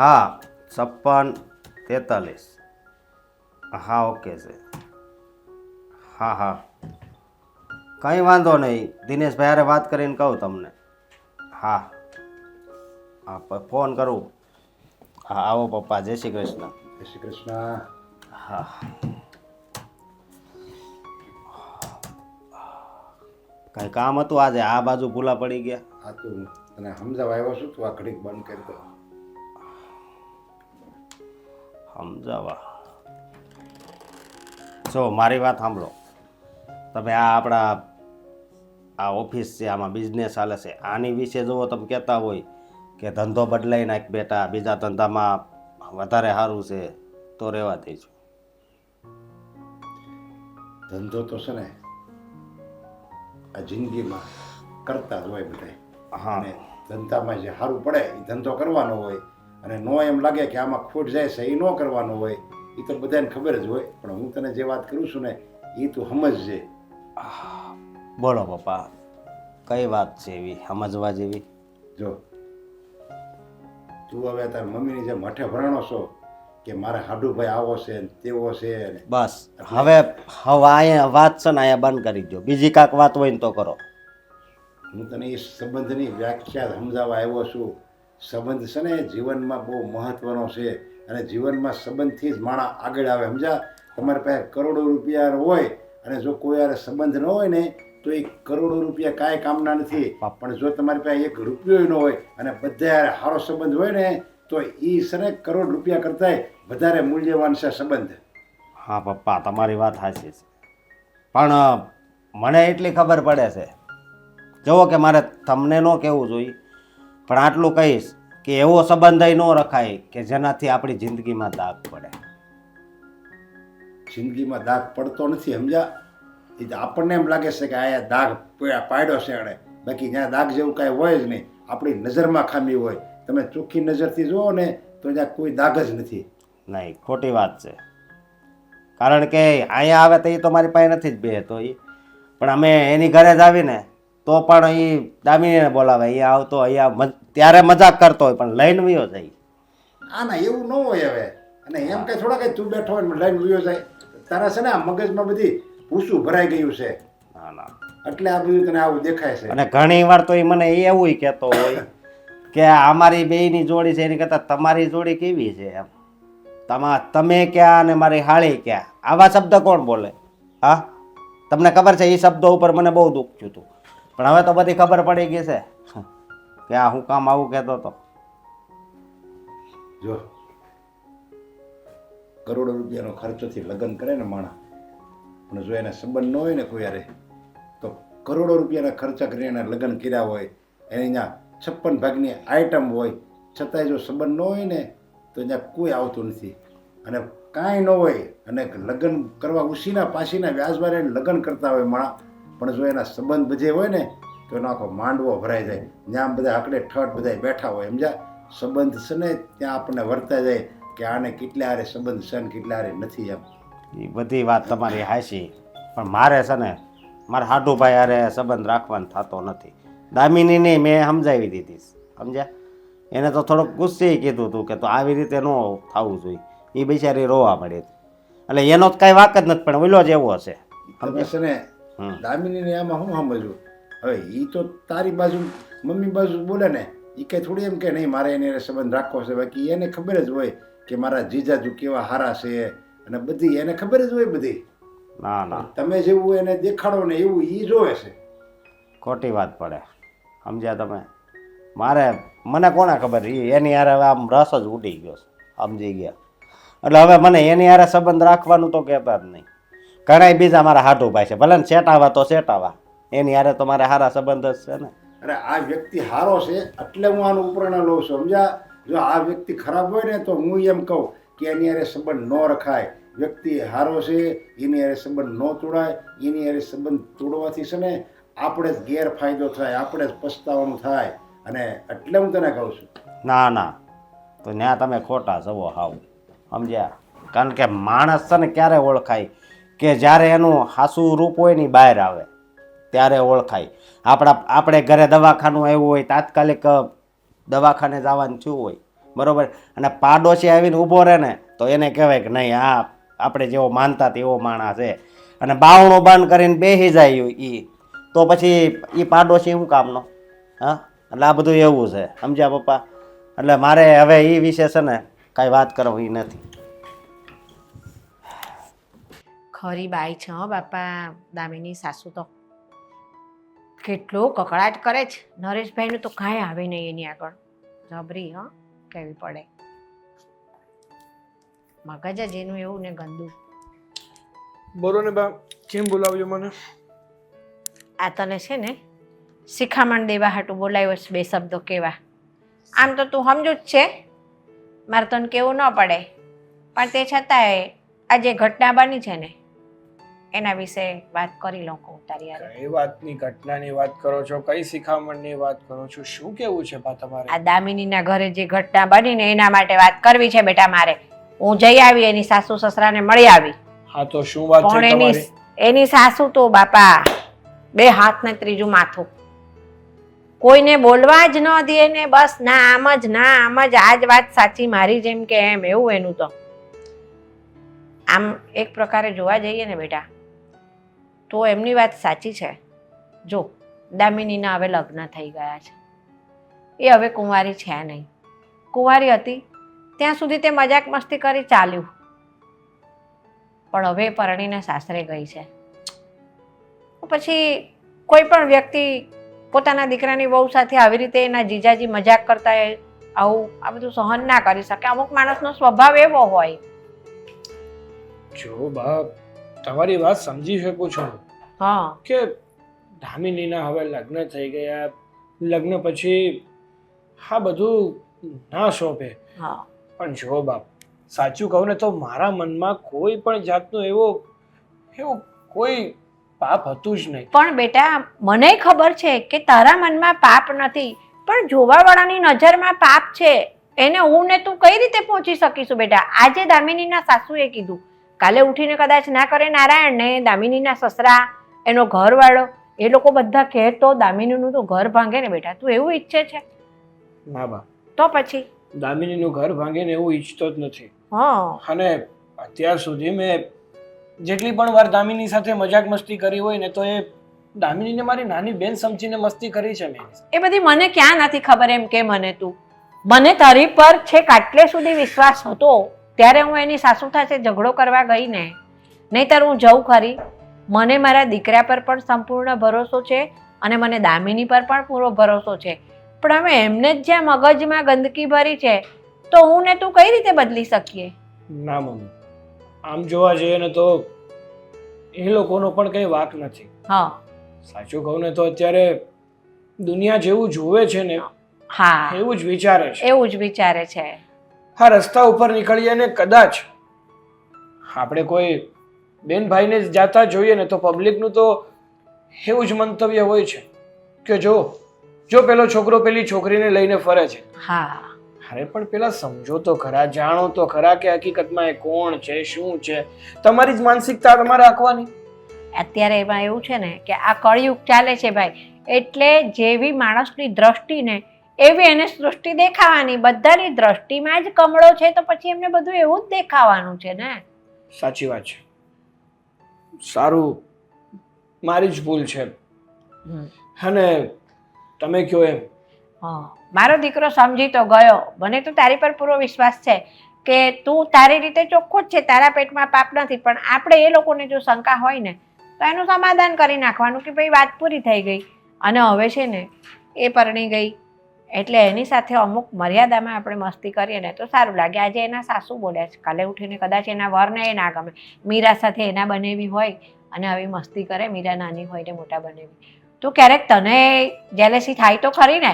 હા છપ્પન તેતાલીસ. હા ઓકે છે. હા હા. કંઈ વાંધો નહીં. દિનેશભાઈ હારે વાત કરીને કહું તમને. હા. હા ફોન કરું. હા આવો પપ્પા. જય શ્રી કૃષ્ણ. જય શ્રી કૃષ્ણ. હા. કાંઈ કામ હતું આજે? આ બાજુ ભૂલા પડી ગયા? હા તું તને સમજાવ આવ્યો છું. તું આ ઘડીક બંધ કરી દો. સમજાવા. જો મારી વાત સાંભળો. તમે આ આપણા આ ઓફિસ છે આમાં બિઝનેસ ચાલે છે. આની વિશે જુઓ તમે કહેતા હોય કે ધંધો બદલાઈ નાખ બેટા બીજા ધંધામાં વધારે સારું છે તો રહેવા દઈશું ધંધો તો છે ને આ જિંદગીમાં કરતા જ હોય બધા હા. ધંધામાં જે સારું પડે એ ધંધો કરવાનો હોય અને નો એમ લાગે કે આમાં ખોટ જાય છે એ ન કરવાનો હોય એ તો બધાને ખબર જ હોય. પણ હું તને જે વાત કરું છું ને એ તું સમજજે. બોલો પપ્પા કઈ વાત છે એવી? સમજવા જેવી? જો તું હવે તાર મમ્મીની જેમ હઠે ભરણો છો કે મારે હાડુભાઈ આવો છે ને તેવો છે ને. બસ હવે હવે અહીંયા વાત છે ને અહીંયા બંધ કરી દો બીજી કાંઈક વાત હોય ને તો કરો. હું તને એ સંબંધની વ્યાખ્યા સમજાવવા આવ્યો છું. સંબંધ છે ને, જીવનમાં બહુ મહત્વનો છે. અને જીવનમાં સંબંધથી જ માણસ આગળ આવે. સમજા તમારી પાસે કરોડો રૂપિયા હોય અને જો કોઈ યારે સંબંધ ન હોય ને, તો એ કરોડો રૂપિયા કાંઈ કામના નથી. પણ જો તમારી પાસે એક રૂપિયો ન હોય અને બધા સારો સંબંધ હોય ને, તો એ છે ને કરોડ રૂપિયા કરતાંય વધારે મૂલ્યવાન છે સંબંધ. હા, પપ્પા, તમારી વાત સાચી છે. પણ મને એટલી ખબર પડે છે. જુઓ કે મારે તમને ન કહેવું જોઈએ. પણ આટલું કહીશ કે એવો સંબંધ ન રખાય કે જેનાથી આપણી જિંદગીમાં દાગ પડે. જિંદગીમાં દાગ પડતો નથી સમજ્યા? એ આપણને એમ લાગે છે કે આ દાગ પાડ્યો છે એણે. બાકી જ્યાં દાગ જેવું કાંઈ હોય જ નહીં. આપણી નજરમાં ખામી હોય. તમે ચોખ્ખી નજરથી જુઓ ને તો ત્યાં કોઈ દાગ જ નથી. નહીં ખોટી વાત છે. કારણ કે અહીંયા આવે તો એ તો મારી પાસે નથી જ બે તો એ. પણ અમે એની ઘરે જ આવીને તો પણ એ દામિનીને બોલાવે અહીંયા આવતો અહીંયા ત્યારે મજાક કરતો હોય પણ લઈને વયો જાય. આ ના એવું ન હોય હવે. અને એમ કે થોડા કઈ તું બેઠો હોય લઈને વયો જાય. તારા છે ને આ મગજમાં બધી ભૂસું ભરાઈ ગયું છે. ના ના. એટલે આ બધું તને આવું દેખાય છે. અને ઘણી વાર તો એ મને એવું કહેતો હોય કે અમારી બેયની જોડી છે એની કરતાં તમારી જોડી કેવી છે એમ. તમા તમે ક્યાં અને મારી હાળી ક્યાં? આવા શબ્દ કોણ બોલે? હા? તમને ખબર છે એ શબ્દો ઉપર મને બહુ દુઃખ થયું હતું. પણ હવે તો બધી ખબર પડી ગઈ છે. કે આ હું કામ આવું કહેતો હતો જો, કરોડો રૂપિયાનો ખર્ચોથી લગ્ન કરે ને માણસ પણ જો એને સંબંધ ન હોય ને કોઈ યારે તો કરોડો રૂપિયાના ખર્ચા કરીને લગ્ન કર્યા હોય, એને અહીંયા છપ્પન ભાગની આઈટમ હોય, છતાંય જો સંબંધ ન હોય ને, તો અહીંયા કોઈ આવતું નથી. અને કાંઈ ન હોય, અને લગ્ન કરવા ઉસીના પાસીના વ્યાજવારે લગ્ન કરતા હોય માણસ પણ જો એના સંબંધ બધે હોય ને તો એનો આખો માંડવો ભરાઈ જાય. જ્યાં બધા આકડે ઠઠ બધા બેઠા હોય સમજ્યા? સંબંધ છે ને ત્યાં આપણને વર્તા જાય કે આને કેટલા હારે સંબંધ છે ને કેટલા હારે નથી એમ. એ બધી વાત તમારી હાશી પણ મારે છે ને મારે હાડુભાઈ હારે સંબંધ રાખવાનો થતો નથી. દામિનીને મેં સમજાવી દીધી સમજ્યા? એને તો થોડોક ગુસ્સે કીધું હતું કે તો આવી રીતે ન થવું જોઈએ. એ બિચારી રોવા મળી એટલે એનો જ કાંઈ વાક જ નથી પણ ઓલો જ એવો હશે સમજે છે ને. દામિનીને આમાં શું સમજવું હવે એ તો તારી બાજુ મમ્મી બાજુ બોલે ને એ કઈ થોડી એમ કે નહીં મારે એને સંબંધ રાખવો છે. બાકી એને ખબર જ હોય કે મારા જીજાજુ કેવા હારા છે અને બધી એને ખબર જ હોય બધી. ના ના. તમે જેવું એને દેખાડો ને એવું એ જોવે છે. ખોટી વાત પડે. સમજ્યા તમે? મારે મને કોને ખબર? ઈ એની હારે હવે આમ રસ જ ઉડી ગયો છે. સમજી ગયા. એટલે હવે મને એની હારે સંબંધ રાખવાનું તો કહેતા જ નહીં. ઘણાય બીજા મારા હાટુભાઈ છે. ભલે ને સેટાવા તો સેટાવા એની હારે તો મારે સારા સંબંધ જ છે ને. અરે આ વ્યક્તિ હારો છે એટલે હું આનું ઉપરણ લઉં છું સમજ્યા? જો આ વ્યક્તિ ખરાબ હોય ને તો હું એમ કહું કે એની હારે સંબંધ ન રખાય. વ્યક્તિ હારો છે એની હારે સંબંધ ન તોડાય એની હારે સંબંધ તોડવાથી છે ને આપણે જ ગેરફાયદો થાય આપણે જ પસ્તાવાનું થાય. અને એટલે હું તને કહું છું. ના ના. તો ત્યાં તમે ખોટા જવો હાવ. સમજ્યા? કારણ કે માણસ છે ને ક્યારે ઓળખાય? કે જ્યારે એનું હાસું રૂપ હોય ને બહાર આવે, ત્યારે ઓળખાય. આપણા આપણે ઘરે દવાખાનું આવ્યું હોય, તાત્કાલિક દવાખાને જવાનું થયું હોય, બરાબર? અને પાડોશી આવીને ઊભો રહે ને, તો એને કહેવાય કે નહીં, આ આપણે જેવો માનતા તેવો માણસ છે. અને બાવણું બંધ કરીને બેસી જાય એ તો પછી એ પાડોશી શું કામનો? હા? એટલે આ બધું એવું છે. સમજ્યા પપ્પા? એટલે મારે હવે એ વિશે છે ને કાંઈ વાત કરવી નથી. ખરી બાઈ છે હં બાપા દામિની સાસુ તો. કેટલો કકળાટ કરે છે. નરેશભાઈનું તો કાંઈ આવે નહીં એની આગળ. જબરી હં કહેવી પડે. મગજ જ એનું એવું ને ગંદુ. બોલો ને બા કેમ બોલાવ્યો મને? આ તને છે ને શિખામણ દેવા હાટું બોલાવ્યો છે બે શબ્દો કેવા. આમ તો તું સમજુ જ છે. મારે તને કેવું ન પડે. પણ તે છતાંય આ જે ઘટના બની છે ને એના વિશે વાત કરી લઉં કહું તારી યારે એ વાતની ઘટનાની વાત કરો છો? કઈ શિખામણની વાત કરો છો? શું કેવું છે બા તમારે? આ દામિનીના ઘરે જે ઘટના બની ને એના માટે વાત કરવી છે બેટા મારે. હું જઈ આવી એની સાસુ સસરાને મળી આવી. હા તો શું વાત પણ છે એની તમારી? એની સાસુ તો બાપા બે હાથ ને ત્રીજું માથું. કોઈને બોલવા જ ન દે ને બસ ના આમ જ ના આમ જ. આ જ વાત સાચી મારી જેમ કે એમ એવું એનું તો. આમ એક પ્રકારે જોવા જઈએ ને બેટા. તો એમની વાત સાચી છે. જો, દામિનીના હવે લગ્ન થઈ ગયા છે. એ હવે કુંવારી છે નહીં. કુંવારી હતી, ત્યાં સુધી તે મજાક મસ્તી કરી ચાલ્યું. પણ હવે પરણીને સાસરે ગઈ છે. પછી કોઈ પણ વ્યક્તિ પોતાના દીકરાની બહુ સાથે આવી રીતે એના જીજાજી મજાક કરતા આવું, આ બધું સહન ના કરી શકે. અમુક માણસનો સ્વભાવ એવો હોય. જો બા તમારી વાત સમજી શકું છું હા. કે ધામિનીના હવે લગ્ન થઈ ગયા. લગ્ન પછી હા બધું ના શોભે. હા. પણ જો બાપ સાચું કહું ને તો મારા મનમાં કોઈ પણ જાતનો એવો એવું કોઈ પાપ હતું જ નહીં. પણ બેટા મને ખબર છે કે તારા મનમાં પાપ નથી પણ જોવાવાળાની નજરમાં પાપ છે. એને હું ને તું કઈ રીતે પહોંચી શકીશું બેટા? આજે દામિનીના સાસુએ કીધું. કાલે ઉઠીને કદાચ ના કરે નારાયણને દામિનીના સસરા એનો ઘરવાળો એ લોકો બધા કહે તો દામિનીનું તો ઘર ભાંગે ને બેટા તું એવું ઈચ્છે છે? ના બા. તો પછી? દામિનીનું ઘર ભાંગીને એવું ઈચ્છતો જ નથી. હા. અને અત્યાર સુધી મેં જેટલી પણ વાર દામિની સાથે મજાક મસ્તી કરી હોય ને તો એ દામિનીને મારી નાની બેન સમજીને મસ્તી કરી છે મેં. એ બધી મને ક્યાં નથી ખબર એમ કે મને તું? મને તારી પર છેક આટલે સુધી વિશ્વાસ હતો. ત્યારે હું એની સાસુ સાથે ઝઘડો કરવા ગઈ ને નહીતર હું જઉં ખરી. મને મારા દીકરા પર પણ સંપૂર્ણ ભરોસો છે અને મને દામિની પર પણ પૂરો ભરોસો છે. પણ હવે એમને જ જ્યાં મગજમાં ગંદકી ભરી છે તો હું ને તું કઈ રીતે બદલી શકીએ? ના મમ્મી. આમ જોવા જઈએ ને તો એ લોકોનો પણ કંઈ વાક નથી. હા. સાચું કહું ને તો અત્યારે દુનિયા જેવું જોવે છે ને હા. એવું જ વિચારે છે. એવું જ વિચારે છે. હા રસ્તા ઉપર નીકળીએ ને કદાચ આપણે કોઈ બેન ભાઈને જ જાતા જોઈએ ને તો પબ્લિકનું તો એવું જ મંતવ્ય હોય છે કે જો જો પેલો છોકરો પેલી છોકરીને લઈને ફરે છે. હા. અરે પણ પેલા સમજો તો ખરા જાણો તો ખરા કે હકીકતમાં એ કોણ છે શું છે? તમારી જ માનસિકતા તમારે રાખવાની. અત્યારે એમાં એવું છે ને કે આ કળિયુગ ચાલે છે ભાઈ એટલે જેવી માણસની દ્રષ્ટિ ને એવી એને સૃષ્ટિ દેખાવાની બધાની દ્રષ્ટિમાં જ કમળો છે તો પછી એમને બધું એવું જ દેખાવાનું છે ને? સાચી વાત છે. સારું. મારી જ ભૂલ છે. અને તમે કહો એમ? હા. મારો દીકરો સમજી તો ગયો. મને તો તારી પર પૂરો વિશ્વાસ છે કે તું તારી રીતે ચોખ્ખો જ છે. તારા પેટમાં પાપ નથી. પણ આપણે એ લોકોને જો શંકા હોય ને તો એનું સમાધાન કરી નાખવાનું કે ભાઈ વાત પૂરી થઈ ગઈ. અને હવે છે ને એ પરણી ગઈ. એટલે એની સાથે અમુક મર્યાદામાં આપણે મસ્તી કરીએ ને તો સારું લાગે. આજે એના સાસુ બોલ્યા છે કાલે ઉઠીને કદાચ એના વરને એ ના ગમે. મીરા સાથે એના બનેવી હોય અને આવી મસ્તી કરે મીરા નાની હોય ને મોટા બનેવી. તો ક્યારેક તને જેલેસી થાય તો ખરી ને?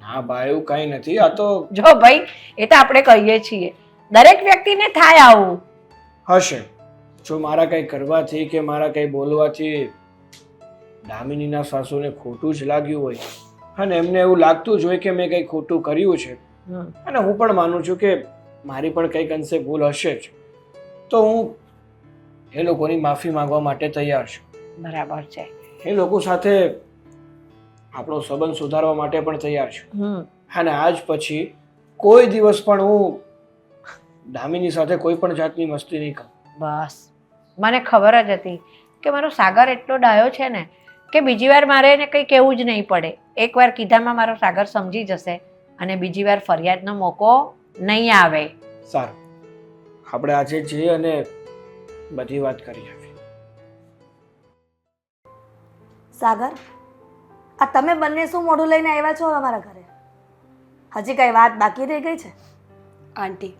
ના બા એવું કંઈ નથી. આ તો જો ભાઈ એ તો આપણે કહીએ છીએ. દરેક વ્યક્તિને થાય આવું. હશે. જો મારા કંઈ કરવાથી કે મારા કંઈ બોલવાથી દામિનીના સાસુને ખોટું જ લાગ્યું હોય અને એમને એવું લાગતું જ હોય કે મેં કંઈ ખોટું કર્યું છે. અને હું પણ માનું છું કે મારી પણ કંઈક અંશે ભૂલ હશે જ. તો હું એ લોકોની માફી માંગવા માટે તૈયાર છું. બરાબર છે. એ લોકો સાથે આપણો સંબંધ સુધારવા માટે પણ તૈયાર છું. અને આજ પછી કોઈ દિવસ પણ હું દામિની સાથે કોઈ પણ જાતની મસ્તી નહીં કરું. બસ. મને ખબર જ હતી કે મારો સાગર એટલો ડાયો છે ને કે બીજી વાર મારે એને કંઈ કહેવું જ નહીં પડે. એકવાર કીધામાં મારો સાગર સમજી જશે અને બીજી વાર ફરિયાદનો મોકો નહીં આવે. સારું. આપણે આજે જઈએ અને બધી વાત કરી આવી સાગર આ તમે બંને શું મોઢું લઈને આવ્યા છો અમારા ઘરે? હજી કઈ વાત બાકી રહી ગઈ છે? આંટી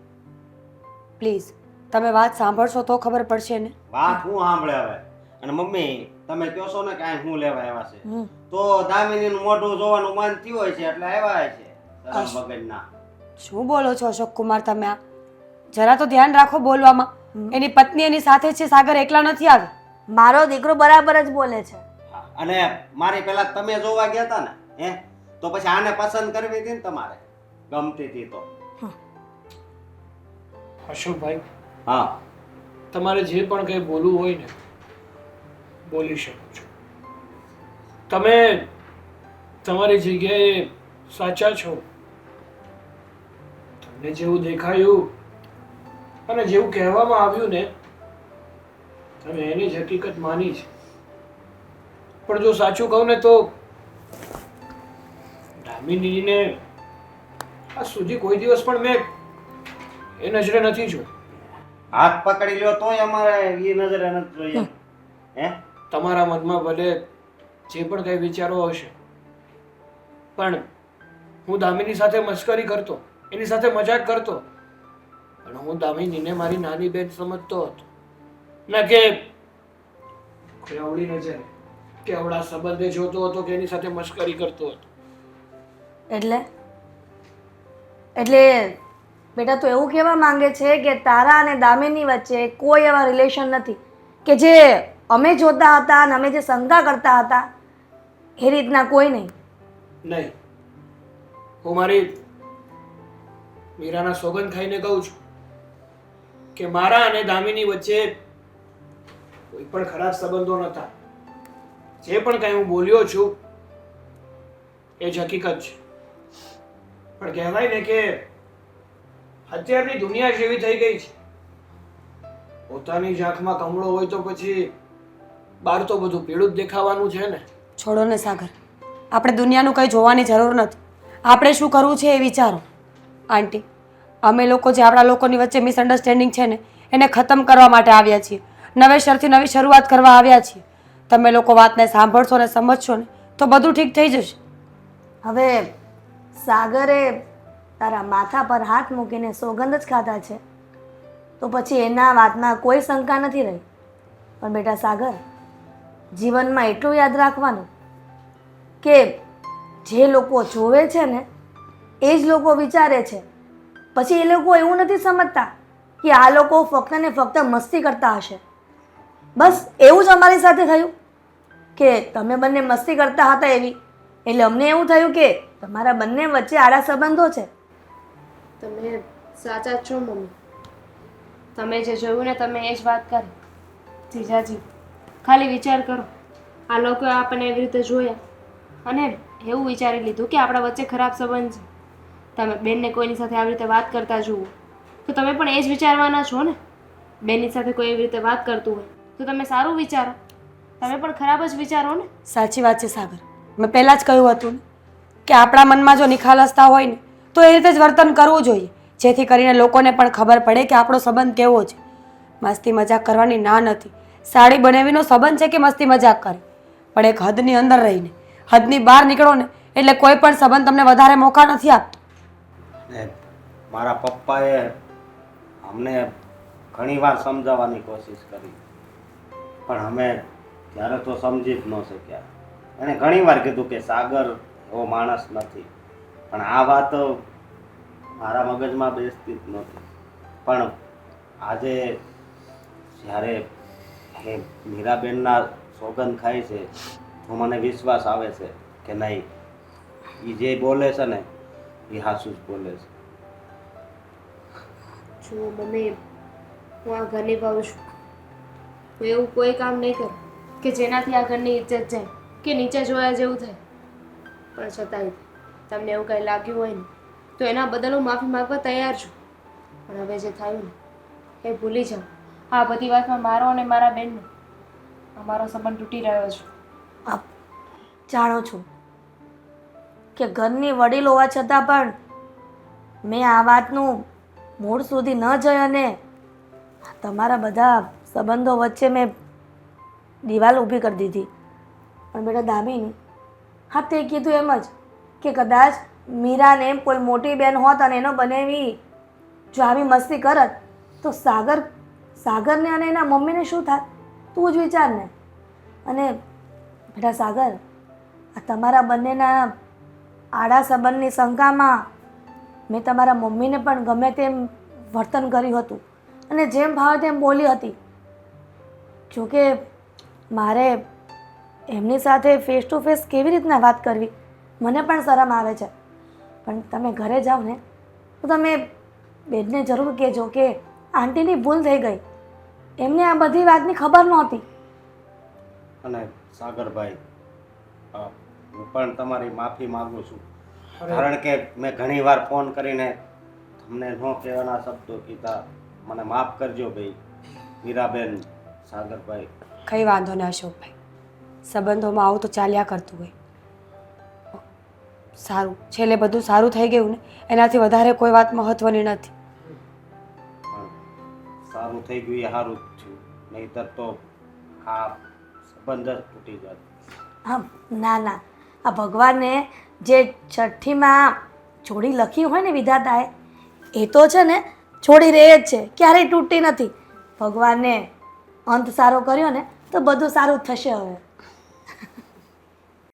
પ્લીઝ તમે વાત સાંભળશો તો ખબર પડશે ને. વાત હું સાંભળે હવે? અને મમ્મી તમે કહો છો ને કાંઈ હું લેવા આવ્યા છે? તો દામિનીનું મોઢું જોવાનું મન થયું હોય છે એટલે આવ્યા છે. શરમ શું બોલો છો અશોક કુમાર તમે આ? જરા તો ધ્યાન રાખો બોલવામાં. એની પત્ની એની સાથે છે સાગર એકલા નથી આવે મારો દીકરો બરાબર જ બોલે છે. અને મારી પેલા તમે જોવા ગયા હતા ને હે? તો પછી આને પસંદ કરવી હતી ને તમારે? ગમતી હતી તો. અશોકભાઈ હા. તમારે જે પણ કંઈ બોલવું હોય ને બોલી શકો છો. તમે તમારી જગ્યાએ સાચા છો. તમને જેવું દેખાયું અને જેવું કહેવામાં આવ્યું ને તમે એની જ હકીકત માની છે. પણ જો સાચું કહું ને તો દામિનીને આ સુધી કોઈ દિવસ પણ મેં એ નજરે નથી જોઈ હાથ પકડી લ્યો તોય અમારે એ નજરે નથી જોઈએ. હે? તમારા મનમાં ભલે જે પણ કંઈ વિચારો હશે, પણ હું દામિની સાથે મશ્કરી કરતો, એની સાથે મજાક કરતો, પણ હું દામિનીને મારી નાની બેન સમજતો હતો. ના કે અવળી નજરે કે અવળા સંબંધે જોતો હતો કે એની સાથે મશ્કરી કરતો હતો. એટલે? એટલે બેટા તો એવું કહેવા માંગે છે કે તારા અને દામિની વચ્ચે કોઈ એવા રિલેશન નથી, કે જે અમે જોતા હતા અને અમે જે શંકા કરતા હતા, એ રીતના કોઈ નહીં. નહીં. હું મારી મીરાના સોગંદ ખાઈને કહું છું કે મારા અને દામિની વચ્ચે કોઈ પણ ખરાબ સંબંધો નહોતા. જે પણ કંઈ હું બોલ્યો છું, એ જ હકીકત છે. પણ કહેવાય ને કે અત્યારની દુનિયા જેવી થઈ ગઈ છે. પોતાની ઝાંખમાં કમળો હોય તો પછી બહાર તો બધું પીળું જ દેખાવાનું છે ને. છોડો ને સાગર. આપણે દુનિયાનું કંઈ જોવાની જરૂર નથી. આપણે શું કરવું છે એ વિચારો. આંટી અમે લોકો જે આપણા લોકોની વચ્ચે મિસઅન્ડરસ્ટેન્ડિંગ છે ને એને ખતમ કરવા માટે આવ્યા છીએ. નવેસરથી નવી શરૂઆત કરવા આવ્યા છીએ. તમે લોકો વાતને સાંભળશો ને સમજશો ને તો બધું ઠીક થઈ જશે. હવે સાગરે તારા માથા પર હાથ મૂકીને સોગંદ જ ખાધા છે. તો પછી એના વાતમાં કોઈ શંકા નથી રહી? પણ બેટા સાગર જીવનમાં એટલું યાદ રાખવાનું કે જે લોકો જોવે છે ને, એ જ લોકો વિચારે છે. પછી એ લોકો એવું નથી સમજતા કે આ લોકો ફક્ત ને ફક્ત મસ્તી કરતા હશે. બસ એવું જ અમારી સાથે થયું કે તમે બંને મસ્તી કરતા હતા એવી. એટલે અમને એવું થયું કે તમારા બંને વચ્ચે આડા સંબંધો છે. તમે સાચા છો, મમ્મી. તમે જે જોયું ને, તમે એ જ વાત કરી. જીજાજી ખાલી વિચાર કરો. આ લોકોએ આપણને એવી રીતે જોયા અને એવું વિચારી લીધું કે આપણા વચ્ચે ખરાબ સંબંધ છે. તમે બેનને કોઈની સાથે આવી રીતે વાત કરતા જુઓ. તો તમે પણ એ જ વિચારવાના છો ને? બેનની સાથે કોઈ એવી રીતે વાત કરતું હોય, તો તમે સારું વિચારો. તમે પણ ખરાબ જ વિચારો ને? સાચી વાત છે સાગર. મેં પહેલાં જ કહ્યું હતું કે આપણા મનમાં જો નિખાલસતા હોય ને, તો એ રીતે જ વર્તન કરવું જોઈએ. જેથી કરીને લોકોને પણ ખબર પડે કે આપણો સંબંધ કેવો છે. મસ્તી મજાક કરવાની ના નથી. સાડી બનાવીનો સંબંધ છે કે મસ્તી મજાક કરે? પણ એક હદની અંદર રહીને, હદની બહાર નીકળો ને એટલે કોઈ પણ સંબંધ તમને વધારે મોકા નથી આપતો. ને મારા પપ્પાએ અમને ઘણીવાર સમજાવવાની કોશિશ કરી. પણ અમે ત્યારે તો સમજી જ ન શક્યા. એણે ઘણીવાર કીધું કે સાગર એવો માણસ નથી. પણ આ વાત મારા મગજમાં બેસતી જ નહોતી. પણ આજે જ્યારે એ મીરાબેનના સોગંદ ખાય છે, તો મને વિશ્વાસ આવે છે કે નહીં. એ જે બોલે છે ને એ હાસું જ બોલે છે. જો મને હું આ ઘરની ભાવું છું. હું એવું કોઈ કામ નહીં કરું કે જેનાથી આ ઘરની ઇજ્જત જાય કે નીચે જોયા જેવું થાય. પણ છતાંય તમને એવું કંઈ લાગ્યું હોય ને, તો એના બદલ હું માફી માગવા તૈયાર છું. પણ હવે જે થયું ને, એ ભૂલી જાઓ આ બધી વાતમાં મારો અને મારા બેનનો અમારો સંબંધ તૂટી રહ્યો છે. આપ જાણો છો કે ઘરની વડીલ હોવા છતાં પણ મેં આ વાતનું મૂળ સુધી ન જઈ અને તમારા બધા સંબંધો વચ્ચે મેં દિવાલ ઊભી કરી દીધી. પણ બેટા દામિની, હા, તે કીધું એમ જ કે કદાચ મીરાને એમ કોઈ મોટી બેન હોત અને એનો બનેવી જો આવી મસ્તી કરત તો સાગર સાગરને અને એના મમ્મીને શું થાત તું જ વિચાર ને અને બેટા સાગર, આ તમારા બંનેના આડા સંબંધની શંકામાં મેં તમારા મમ્મીને પણ ગમે તેમ વર્તન કર્યું હતું. અને જેમ ભાવે તેમ બોલી હતી. જોકે મારે એમની સાથે ફેસ ટુ ફેસ કેવી રીતના વાત કરવી, મને પણ શરમ આવે છે. પણ તમે ઘરે જાઓ ને, તો તમે બેનને જરૂર કહેજો કે આંટીની ભૂલ થઈ ગઈ. એમને આ બધી વાતની ખબર નહોતી. અને સાગરભાઈ અ, હું પણ તમારી માફી માંગુ છું. કારણ કે મેં ઘણી વાર ફોન કરીને તમને ન કહેવાના શબ્દો કીધા. મને માફ કરજો ભાઈ મીરાબેન સાગરભાઈ. કંઈ વાંધો નહીં અશોકભાઈ. સંબંધોમાં આવું તો ચાલ્યા કરતું હોય. સારું. છેલ્લે બધું સારું થઈ ગયું ને. એનાથી વધારે કોઈ વાત મહત્વની નથી. સારું થઈ ગયું એ સારું જ થયું નહીતર તો આ સંબંધ જ તૂટી જાત હા ના ના. આ ભગવાને જે છઠ્ઠીમાં જોડી લખી હોય ને વિધાતાએ, એ તો છે ને છોડી રહે જ છે. ક્યારેય તૂટતી નથી. ભગવાને અંત સારો કર્યો ને, તો બધું સારું થશે હવે.